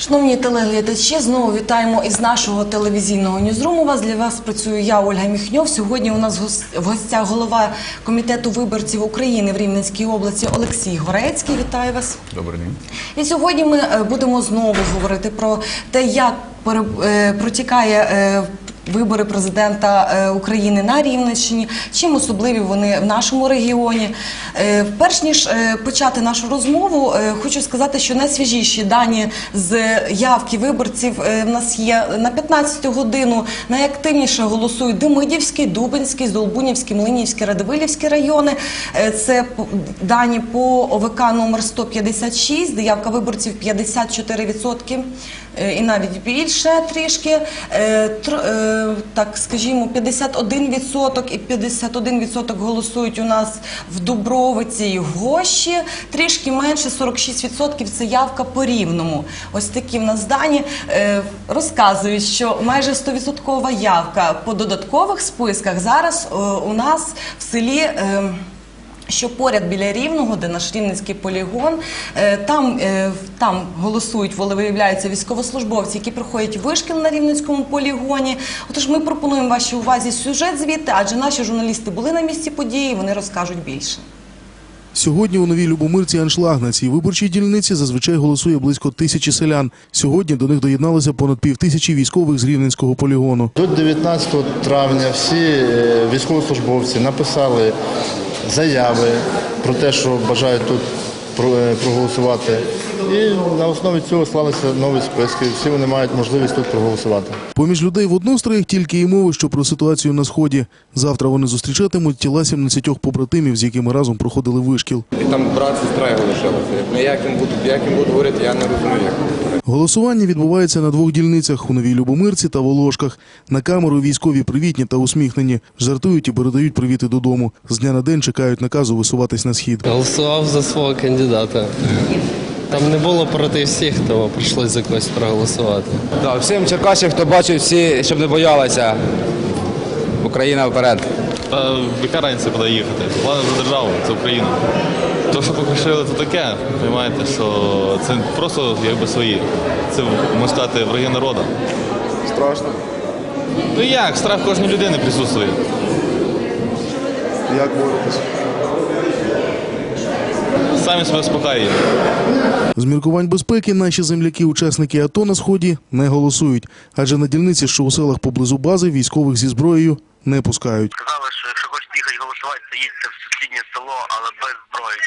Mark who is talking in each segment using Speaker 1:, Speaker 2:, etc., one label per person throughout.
Speaker 1: Шановні телеглядачі, знову вітаємо із нашого телевізійного ньюзруму. Вас для вас працюю я, Ольга Міхньов. Сьогодні у нас в гостях голова комітету виборців України в Рівненській області Олексій Горецький. Вітаю вас.
Speaker 2: Добрий день.
Speaker 1: І сьогодні ми е, будемо знову говорити про те, як е, протікає е, вибори президента е, України на Рівненщині, чим особливі вони в нашому регіоні. Е, Перш ніж е, почати нашу розмову, хочу сказати, що найсвіжіші дані з явки виборців в нас є на 15 годину. Найактивніше голосують Демидівський, Дубинський, Здолбунівський, Млинівський, Радивилівський райони. Це дані по ОВК номер 156, де явка виборців 54%, е, і навіть більше трішки. Е, е, Так, скажімо, 51% і 51% голосують у нас в Дубровиці і Гощі. Трішки менше 46% це явка по рівному. Ось такі в нас дані Е, розказують, що майже 100% явка по додаткових списках зараз е, у нас в селі. Що поряд біля рівного, де наш рівненський полігон, е, там, е, там голосують, виявляються військовослужбовці, які проходять вишкіл на рівненському полігоні. Отож, ми пропонуємо вашій увазі сюжет звідти, адже наші журналісти були на місці події, вони розкажуть більше.
Speaker 3: Сьогодні у новій Любомирці аншлаг на цій виборчій дільниці зазвичай голосує близько тисячі селян. Сьогодні до них доєдналося понад півтисячі військових з рівненського полігону.
Speaker 4: До 19 травня всі е, військовослужбовці написали заяви про те, що бажають тут е, проголосувати. І на основі цього склалися нові списки. Всі вони мають можливість тут проголосувати.
Speaker 3: Поміж людей в одностроях тільки й мови, що про ситуацію на сході. Завтра вони зустрічатимуть тіла 17 побратимів, з якими разом проходили вишкіл.
Speaker 5: І там брат, сестра його лишилася. Як їм будуть, як їм будуть говорити, я не розумію. Як.
Speaker 3: Голосування відбувається на двох дільницях у Новій Любомирці та Волошках. На камеру військові привітні та усміхнені. Жартують і передають привіти додому. З дня на день чекають наказу висуватись на схід.
Speaker 6: Голосував за свого кандидата. Там не було проти всіх, тому прийшлося за когось проголосувати.
Speaker 7: Да, всім черкасів, хто бачить, всі, щоб не боялися. Україна вперед.
Speaker 2: Та яка разниця куди їхати? Головне за державу, це Україна. То, що покришили, то таке. Розумієте, що це просто якби свої. Це можна сказати враги народу.
Speaker 4: Страшно.
Speaker 2: Ну як, страх кожної людини присутствує.
Speaker 4: Як боротися?
Speaker 2: Самі себе спокаюємо.
Speaker 3: З міркувань безпеки наші земляки, учасники АТО на сході, не голосують, адже на дільниці, що у селах поблизу бази, військових зі зброєю не пускають.
Speaker 8: сказали, що якщо хочете їхати голосувати, то їдьте в сусіднє село, але без зброї.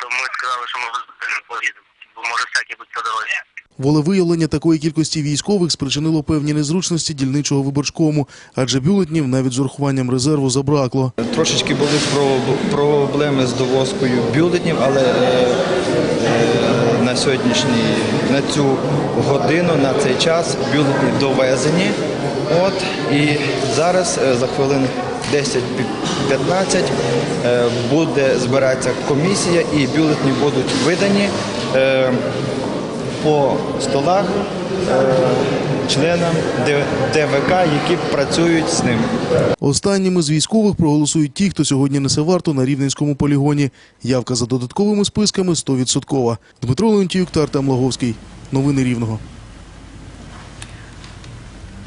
Speaker 8: То ми сказали, що ми без зброї не поїдемо, бо може всяке бути по дорозі.
Speaker 3: Волевиявлення такої кількості військових спричинило певні незручності дільничого виборчкому, адже бюлетнів навіть з урахуванням резерву забракло.
Speaker 9: Трошечки були про- проблеми з довозкою бюлетнів, але е, е, на сьогоднішній на цю годину, на цей час бюлетні довезені. От і зараз е, за хвилин 10-15 е, буде збиратися комісія і бюлетні будуть видані по столах е, членам ДВК, які працюють з ним.
Speaker 3: Останніми з військових проголосують ті, хто сьогодні несе варту на рівненському полігоні. Явка за додатковими списками 100%. Дмитро Леонтіюк та Артем Лаговський. Новини Рівного.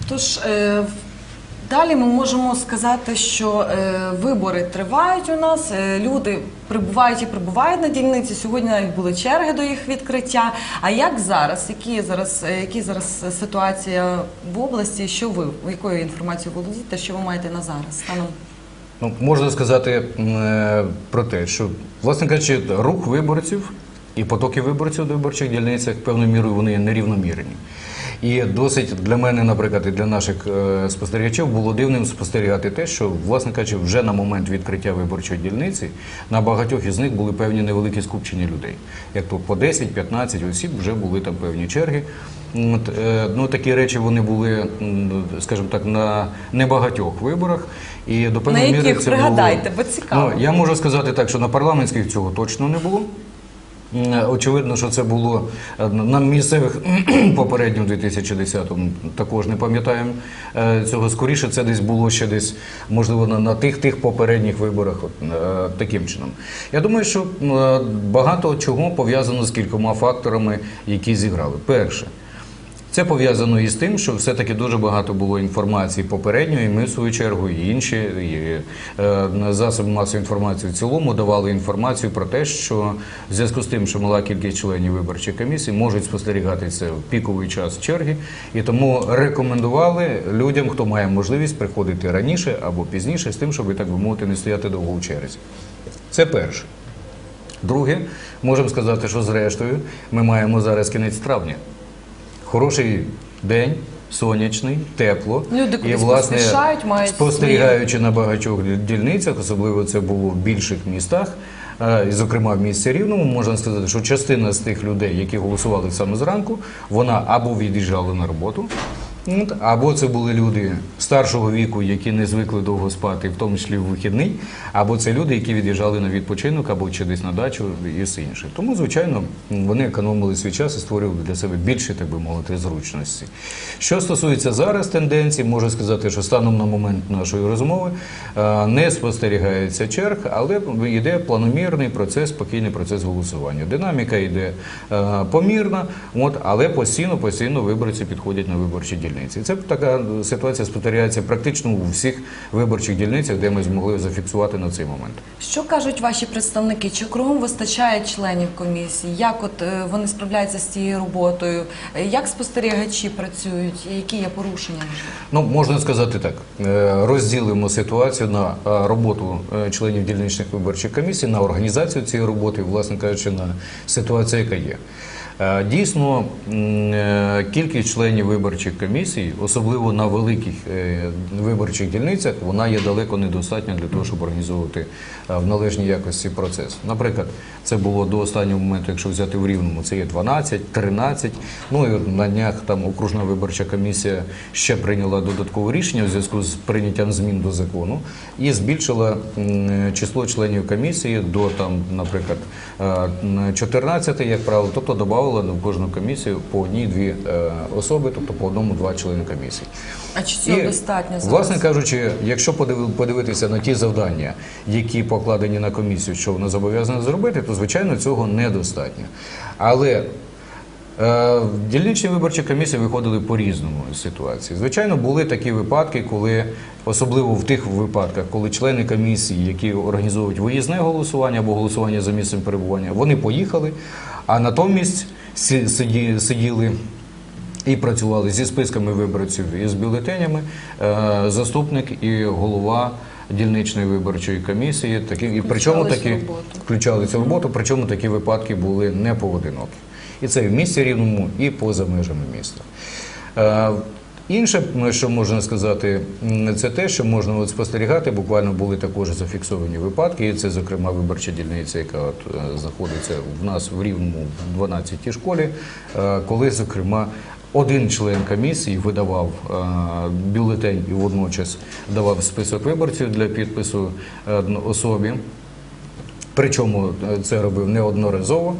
Speaker 1: Тож е, в- далі ми можемо сказати, що е, вибори тривають у нас. е, люди прибувають і прибувають на дільниці. Сьогодні навіть були черги до їх відкриття. А як зараз? Які зараз, е, які зараз ситуація в області? Що ви якою інформацією володієте? Що ви маєте на зараз? Станом
Speaker 10: Ну, можна сказати про те, що, власне кажучи, рух виборців і потоки виборців до виборчих дільницях певною мірою вони нерівномірні. І досить для мене, наприклад, і для наших е, спостерігачів було дивним спостерігати те, що, власне кажучи, вже на момент відкриття виборчої дільниці на багатьох із них були певні невеликі скупчення людей. Як то по 10-15 осіб вже були там певні черги. От, е, ну, такі речі вони були, скажімо так, на небагатьох виборах. І до певної міри це
Speaker 1: пригадайте,
Speaker 10: було...
Speaker 1: бо цікаво.
Speaker 10: Ну, я можу сказати так, що на парламентських цього точно не було. М, Очевидно, що це було е, на місцевих попередньо в 2010-му, також не пам'ятаємо е, цього. Скоріше це десь було ще десь, можливо, на, тих тих попередніх виборах, е, таким чином. Я думаю, що е, багато чого пов'язано з кількома факторами, які зіграли. Перше, Це пов'язано із тим, що все-таки дуже багато було інформації попередньо, і ми, в свою чергу, і інші і, е, засоби масової інформації в цілому давали інформацію про те, що в зв'язку з тим, що мала кількість членів виборчої комісії, можуть спостерігатися в піковий час черги, і тому рекомендували людям, хто має можливість приходити раніше або пізніше, з тим, щоб так би мовити, не стояти довго в черзі. Це перше. Друге, можемо сказати, що зрештою ми маємо зараз кінець травня. Хороший день, сонячний, тепло.
Speaker 1: Люди і власне мають
Speaker 10: спостерігаючи на багатьох дільницях, особливо це було в більших містах. і, Зокрема, в місті Рівному можна сказати, що частина з тих людей, які голосували саме зранку, вона або від'їжджала на роботу, от, або це були люди старшого віку, які не звикли довго спати, в тому числі в вихідний, або це люди, які від'їжджали на відпочинок, або чи десь на дачу і все інше. Тому, звичайно, вони економили свій час і створювали для себе більше, так би мовити, зручності. Що стосується зараз тенденцій, можу сказати, що станом на момент нашої розмови е, не спостерігається черг, але йде планомірний процес, спокійний процес голосування. Динаміка йде е, помірна, от, але постійно, постійно виборці підходять на виборчі дільниці. Це така ситуація спостерігається практично у всіх виборчих дільницях, де ми змогли зафіксувати на цей момент.
Speaker 1: Що кажуть ваші представники? Чи кругом вистачає членів комісії? Як от е, вони справляються з цією роботою? Е, Як спостерігачі працюють? Які є порушення?
Speaker 10: Ну, можна сказати так. Е, Розділимо ситуацію на е, роботу е, членів дільничних виборчих комісій, на організацію цієї роботи, власне кажучи, на ситуацію, яка є. Е, Дійсно, е, кількість членів виборчих комісій, особливо на великих е, виборчих дільницях, вона є далеко недостатня для того, щоб організовувати в належній якості процес. Наприклад, це було до останнього моменту, якщо взяти в Рівному, це є 12, 13. Ну і на днях там окружна виборча комісія ще прийняла додаткове рішення в зв'язку з прийняттям змін до закону і збільшила число членів комісії до там, наприклад, е, 14, як правило, тобто додавала на кожну комісію по одній-дві е, особи, тобто по одному-два члени комісії.
Speaker 1: А чи цього достатньо зараз?
Speaker 10: Власне кажучи, якщо подиви- подивитися на ті завдання, які покладені на комісію, що вона зобов'язана зробити, то звичайно цього недостатньо. Але е, дільничні виборчі комісії виходили по різному з ситуації. Звичайно, були такі випадки, коли особливо в тих випадках, коли члени комісії, які організовують виїзне голосування або голосування за місцем перебування, вони поїхали, а натомість сиділи і працювали зі списками виборців і з бюлетенями е, заступник і голова дільничної виборчої комісії. Такі, і причому такі включалися в роботу, причому такі випадки були не поодинокі. І це і в місті рівному, і поза межами міста. Е, Інше, що можна сказати, це те, що можна спостерігати. Буквально були також зафіксовані випадки. І це, зокрема, виборча дільниця, яка е, знаходиться в нас в рівному 12-й школі, е, коли, зокрема, один член комісії видавав е, бюлетень і водночас давав список виборців для підпису е, особі. Причому е, це робив неодноразово.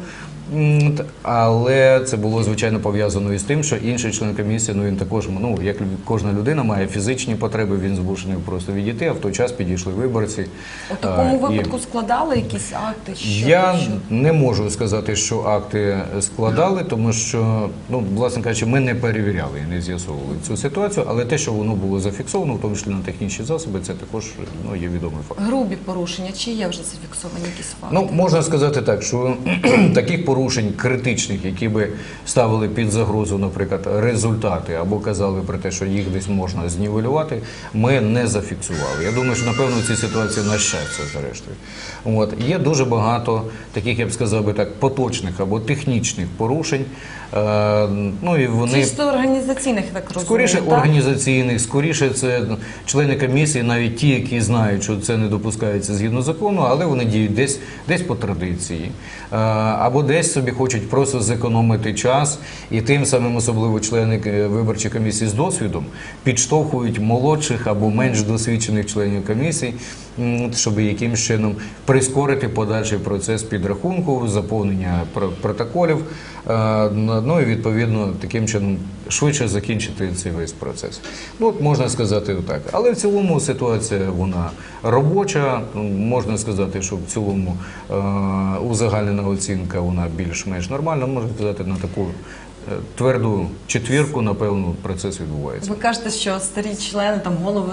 Speaker 10: Але це було звичайно пов'язано із тим, що інший член комісії, ну він також, ну як кожна людина має фізичні потреби, він змушений просто відійти, а в той час підійшли виборці.
Speaker 1: У такому
Speaker 10: і-
Speaker 1: випадку складали якісь акти? Що,
Speaker 10: я
Speaker 1: що?
Speaker 10: не можу сказати, що акти складали, тому що, ну, власне кажучи, ми не перевіряли і не з'ясовували цю ситуацію, але те, що воно було зафіксовано, в тому числі на технічні засоби, це також ну, є відомий факт.
Speaker 1: Грубі порушення, чи є вже зафіксовані якісь факти?
Speaker 10: Ну, можна сказати так, що таких порушень критичних, які би ставили під загрозу, наприклад, результати або казали про те, що їх десь можна знівелювати, ми не зафіксували. Я думаю, що напевно ці ситуації на щастя, зрештою. От є дуже багато таких, я б сказав би так, поточних або технічних порушень. Е, ну і вони
Speaker 1: Чисто організаційних, так розумію,
Speaker 10: Скоріше
Speaker 1: так?
Speaker 10: організаційних, скоріше це члени комісії, навіть ті, які знають, що це не допускається згідно закону, але вони діють десь, десь по традиції. Е, Або десь собі хочуть просто зекономити час, і тим самим особливо члени е, виборчої комісії з досвідом підштовхують молодших або менш досвідчених членів комісії, щоб якимсь чином прискорити подальший процес підрахунку, заповнення про- протоколів. Е, Ну і відповідно таким чином швидше закінчити цей весь процес. Ну от можна сказати так. Але в цілому ситуація вона робоча. Можна сказати, що в цілому е, узагальнена оцінка вона більш-менш нормальна. Можна сказати на таку е, тверду четвірку, напевно, процес відбувається.
Speaker 1: Ви кажете, що старі члени, там голови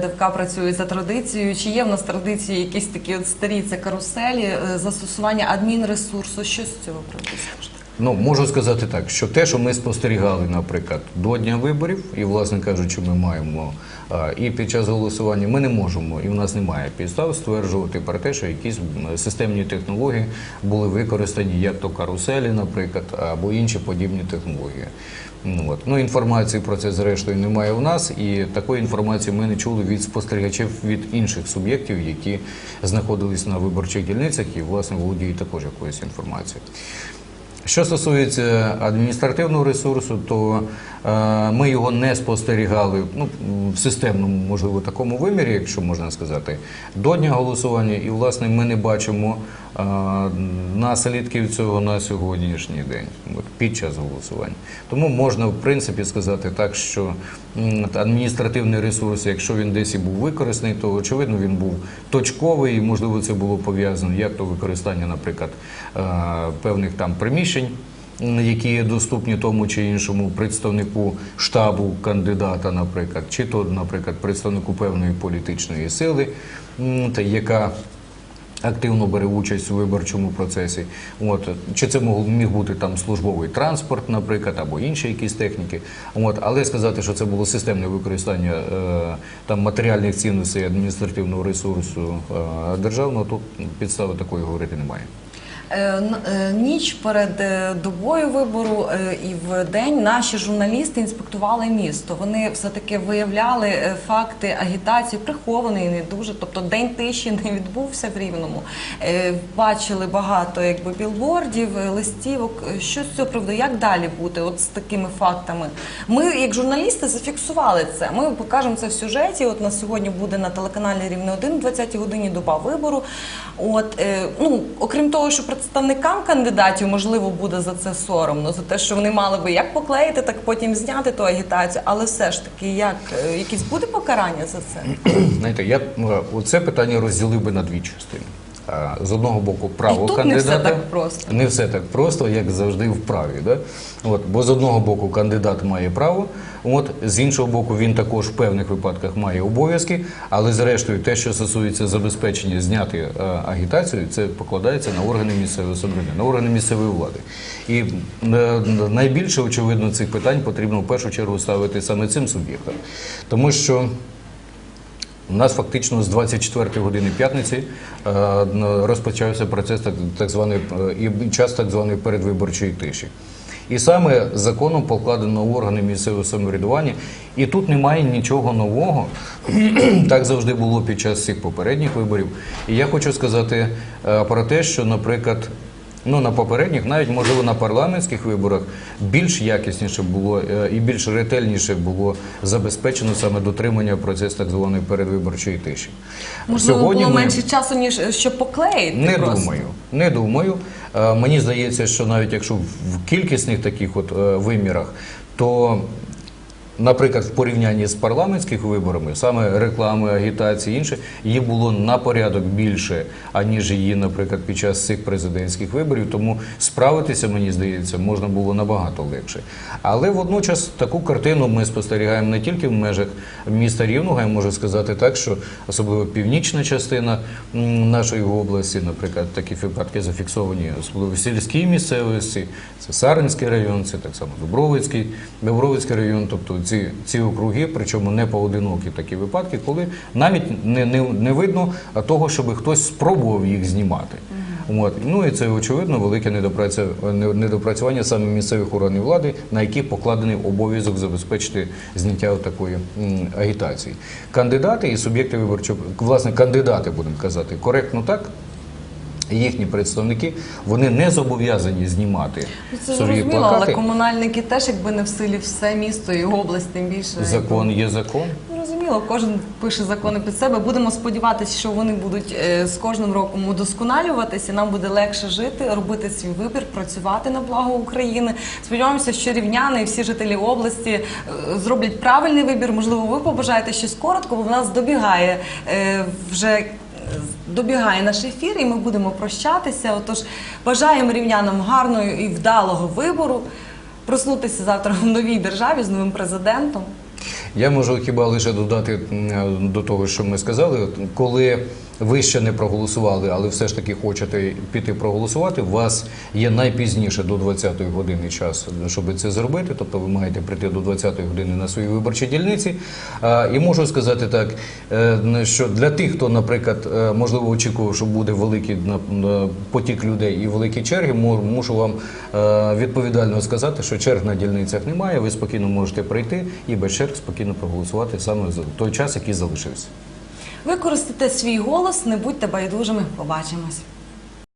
Speaker 1: ДВК працюють за традицією. Чи є в нас традиції якісь такі от старі це каруселі, застосування адмінресурсу? Що з цього приводу скажете?
Speaker 10: Ну, можу сказати так, що те, що ми спостерігали, наприклад, до дня виборів, і, власне кажучи, ми маємо і під час голосування, ми не можемо, і в нас немає підстав стверджувати про те, що якісь системні технології були використані, як то каруселі, наприклад, або інші подібні технології. Ну, От. Ну, інформації про це зрештою немає у нас, і такої інформації ми не чули від спостерігачів від інших суб'єктів, які знаходились на виборчих дільницях і, власне, володіють також якоюсь інформацією. Що стосується адміністративного ресурсу, то е, ми його не спостерігали ну, в системному, можливо, такому вимірі, якщо можна сказати, до дня голосування, і власне ми не бачимо е, наслідків цього на сьогоднішній день, під час голосування. Тому можна, в принципі, сказати так, що адміністративний ресурс, якщо він десь і був використаний, то очевидно він був точковий, і можливо це було пов'язано як то використання, наприклад, е, певних там приміщень. М, Які є доступні тому чи іншому представнику штабу кандидата, наприклад, чи то, наприклад, представнику певної політичної сили, яка активно бере участь у виборчому процесі. От чи це міг бути там службовий транспорт, наприклад, або інші якісь техніки. От, але сказати, що це було системне використання е, там матеріальних цінностей адміністративного ресурсу е, державного, тут підстави такої говорити немає.
Speaker 1: Е, е, Ніч перед е, добою вибору і в день наші журналісти інспектували місто. Вони все таки виявляли факти агітації, прихованої не дуже. Тобто день тиші не відбувся в Рівному. Бачили багато якби білбордів, листівок. Що з цього приводу? Як далі бути? От з такими фактами? Ми, як журналісти, зафіксували це. Ми покажемо це в сюжеті. От на сьогодні буде на телеканалі Рівне 1 в 20-й годині доба вибору. От ну окрім того, що представникам кандидатів можливо буде за це соромно, за те, що вони мали би як поклеїти, так потім зняти ту агітацію. Але все ж таки, як е, якісь буде покарання за це?
Speaker 10: Знаєте, я б, це питання розділив би на дві частини. З одного боку, право
Speaker 1: І тут не
Speaker 10: кандидата.
Speaker 1: все так просто.
Speaker 10: Не все так просто, як завжди в праві. Да? От, бо з одного боку кандидат має право, от, з іншого боку, він також в певних випадках має обов'язки, але зрештою те, що стосується забезпечення зняти е, агітацію, це покладається на органи місцевого самоврядування, на органи місцевої влади. І е, найбільше, очевидно, цих питань потрібно в першу чергу ставити саме цим суб'єктам. Тому що у нас фактично з 24-ї години п'ятниці е, розпочався процес так, званий е, і час так званої передвиборчої тиші. І саме законом покладено органи місцевого самоврядування, і тут немає нічого нового. так завжди було під час цих попередніх виборів. І я хочу сказати е, про те, що, наприклад, Ну, на попередніх, навіть можливо на парламентських виборах, більш якісніше було е, і більш ретельніше було забезпечено саме дотримання процесу так званої передвиборчої тиші.
Speaker 1: Можливо,
Speaker 10: Сьогодні
Speaker 1: було
Speaker 10: ми-
Speaker 1: менше часу ніж е, щоб поклеїти.
Speaker 10: не
Speaker 1: просто.
Speaker 10: думаю. Не думаю. Е, Мені здається, що навіть якщо в кількісних таких от вимірах, то, наприклад, в порівнянні з парламентськими виборами, саме реклами, агітації, інше, її було на порядок більше, аніж її, наприклад, під час цих президентських виборів. Тому справитися, мені здається, можна було набагато легше. Але водночас таку картину ми спостерігаємо не тільки в межах міста Рівного, я можу сказати так, що особливо північна частина нашої області, наприклад, такі випадки зафіксовані, особливо в сільській місцевості, це Сарненський район, це так само Дубровицький, Дубровицький район, тобто ці, ці округи, причому не поодинокі такі випадки, коли навіть не, не, не видно того, щоб хтось спробував їх знімати. От. Ну і це очевидно велике недопрацю- недопрацювання саме місцевих органів влади, на яких покладений обов'язок забезпечити зняття такої агітації. Кандидати і суб'єкти виборчого, власне, кандидати, будемо казати, коректно так. Їхні представники вони не зобов'язані знімати
Speaker 1: Ну, Це зрозуміло, але комунальники теж, якби не в силі все місто і область, тим більше.
Speaker 10: Закон є закон.
Speaker 1: Зрозуміло, кожен пише закони під себе. Будемо сподіватися, що вони будуть е, з кожним роком удосконалюватися. Нам буде легше жити, робити свій вибір, працювати на благо України. Сподіваємося, що рівняни і всі жителі області е, зроблять правильний вибір. Можливо, ви побажаєте щось коротко, бо в нас добігає е, вже. Добігає наш ефір, і ми будемо прощатися. Отож, бажаємо рівнянам гарного і вдалого вибору. проснутися завтра в новій державі з новим президентом.
Speaker 10: Я можу хіба лише додати до того, що ми сказали, коли ви ще не проголосували, але все ж таки хочете піти проголосувати, у вас є найпізніше до 20-ї години час, щоб це зробити. Тобто ви маєте прийти до 20-ї години на свої виборчі дільниці. І можу сказати так, е, що для тих, хто, наприклад, е, можливо, очікував, що буде великий потік людей і великі черги, мушу вам е, відповідально сказати, що черг на дільницях немає. Ви спокійно можете прийти і без черг спокійно проголосувати саме за той час, який залишився.
Speaker 1: Використайте свій голос, не будьте байдужими. Побачимось.